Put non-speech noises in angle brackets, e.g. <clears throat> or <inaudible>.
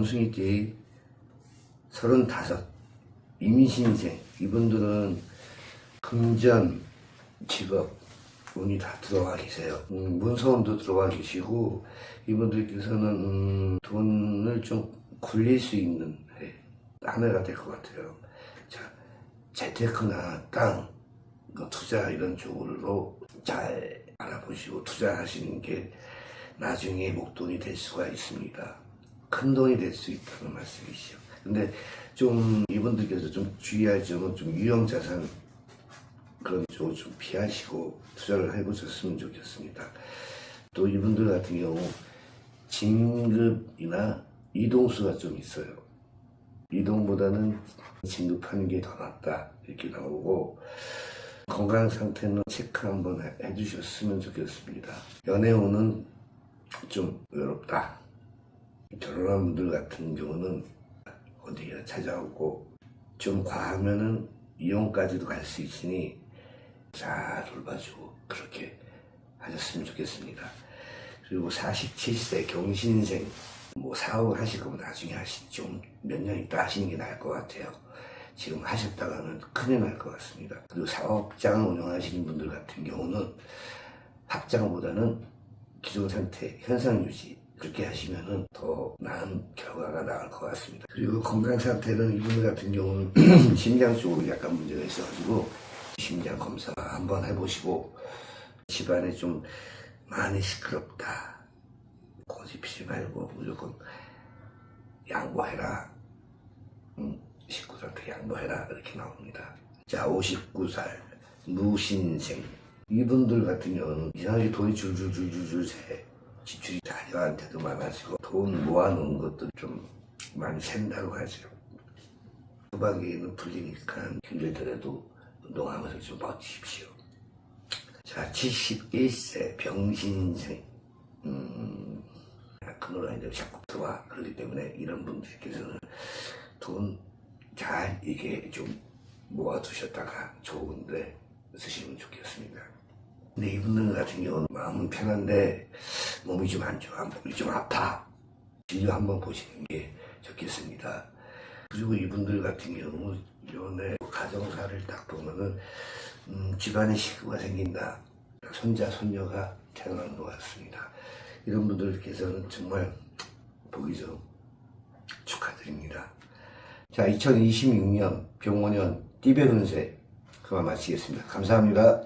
원숭이띠 35 임신생 이분들은 금전 직업 운이 다 들어와 계세요. 음, 문서운도 들어와 계시고 이분들께서는 음, 돈을 좀 굴릴 수 있는 예, 한 해가 될 것 같아요. 자 재테크나 땅뭐 투자 이런 쪽으로 잘 알아보시고 투자하시는 게 나중에 목돈이 될 수가 있습니다. 큰 돈이 될 수 있다는 말씀이시죠. 근데 좀 이분들께서 좀 주의할 점은 좀 유형 자산 그런 쪽을 좀 피하시고 투자를 해보셨으면 좋겠습니다. 또 이분들 같은 경우 진급이나 이동수가 좀 있어요. 이동보다는 진급하는 게 더 낫다 이렇게 나오고 건강 상태는 체크 한번 해- 해주셨으면 좋겠습니다. 연애운은 좀 외롭다. 결혼한 분들 같은 경우는 어디가 찾아오고 좀 과하면은 이혼까지도 갈 수 있으니 잘 돌봐주고 그렇게 하셨으면 좋겠습니다. 그리고 47세 경신생 뭐 사업을 하실 거면 나중에 하시 좀몇 년 있다 하시는 게 나을 것 같아요. 지금 하셨다가는 큰일 날 것 같습니다. 그리고 사업장을 운영하시는 분들 같은 경우는 확장보다는 기존 상태 현상 유지 그렇게 하시면은 더 나은 결과가 나올 것 같습니다. 그리고 건강 상태는 이분 같은 경우는 <clears throat> 심장 쪽으로 약간 문제가 있어가지고 심장 검사 한번 해보시고 집안에 좀 많이 시끄럽다. 고집피지 말고 무조건 양보해라. 음, 식구들한테 양보해라. 이렇게 나옵니다. 자, 59살 무신생. 이분들 같은 경우는 이상하게 돈이 줄줄줄줄줄 새. 지출이 자녀한테도 많아지고 돈 모아놓은 것도 좀 많이 샌다고 하죠. 후반기에는 풀리니까 힘들더라도 운동하면서 좀 버티십시오. 자, 71세 병신생. 음, 그 노래인데 자꾸 들어와. 그렇기 때문에 이런 분들께서는 돈 잘 이게 좀 모아두셨다가 좋은데 쓰시면 좋겠습니다. 근데 이분들 같은 경우는 마음은 편한데 몸이 좀 안 좋아, 몸이 좀 아파. 진료 한번 보시는 게 좋겠습니다. 그리고 이분들 같은 경우 이번에 가정사를 딱 보면은 음, 집안에 식구가 생긴다. 손자, 손녀가 태어난 것 같습니다. 이런 분들께서는 정말 보기 좀 축하드립니다. 자, 2026년 병원년 띠별 운세 그만 마치겠습니다. 감사합니다.